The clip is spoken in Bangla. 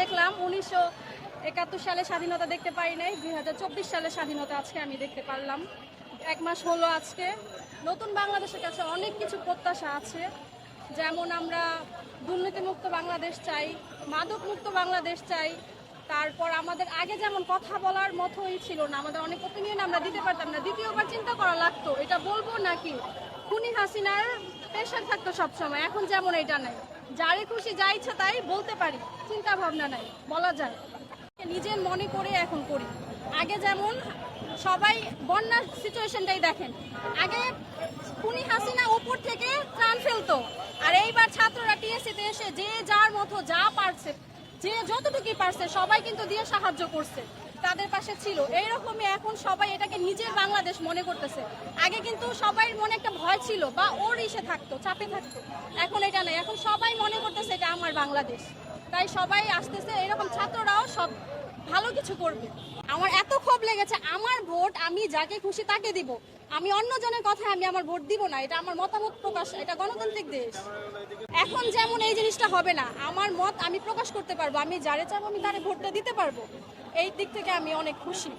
দেখলাম। উনিশশো একাত্তর সালে স্বাধীনতা দেখতে পারি নাই। দুই হাজার চব্বিশ সালে স্বাধীনতা আজকে আমি দেখতে পারলাম। এক মাস হলো আজকে। নতুন বাংলাদেশের কাছে অনেক কিছু প্রত্যাশা আছে। যেমন আমরা দুর্নীতিমুক্ত বাংলাদেশ চাই মাদক মুক্ত বাংলাদেশ চাই। তারপর আমাদের আগে যেমন কথা বলার মতোই ছিল না, আমাদের অনেক ওপিনিয়ন আমরা দিতে পারতাম না। দ্বিতীয়বার চিন্তা করা লাগতো, এটা বলব নাকি? খুনি হাসিনার প্রেশার থাকতো সবসময়, এখন যেমন এটা নাই। যারে খুশি যা ইচ্ছা তাই বলতে পারি চিন্তা ভাবনা নাই, বলা যায়। নিজের মনে করে এখন করি। আগে যেমন সবাই বন্যার সিচুয়েশনটাই দেখেন। আগে খুনি হাসিনা উপর থেকে ত্রাণ ফেলতো। আর এইবার ছাত্ররা টিএসসিতে এসে যে যার মতো যা পারছে, যে যতটুকুই পারছে, সবাই কিন্তু দিয়ে সাহায্য করছে। তাদের পাশে ছিল। এইরকমই এখন সবাই এটাকে নিজের বাংলাদেশ মনে করতেছে। আগে কিন্তু সবাই মনে একটা ভয় ছিল বা ওর ইসে থাকতো, চাপে থাকতো। এখন এটা নাই। এখন সবাই মনে করতেছে এটা আমার বাংলাদেশ। তাই সবাই আসতেছে এরকম ছাত্ররাও সব ভালো কিছু করবে। আমার এত ক্ষোভ লেগেছে, আমার ভোট আমি যাকে খুশি তাকে দিব। আমি অন্যজনের কথায় আমি আমার ভোট দিব না, এটা আমার মতামত প্রকাশ, এটা গণতান্ত্রিক দেশ। এখন যেমন এই জিনিসটা হবে না, আমার মত আমি প্রকাশ করতে পারব, আমি যারে চাবো আমি তারে ভোটটা দিতে পারব। এই দিক থেকে আমি অনেক খুশি।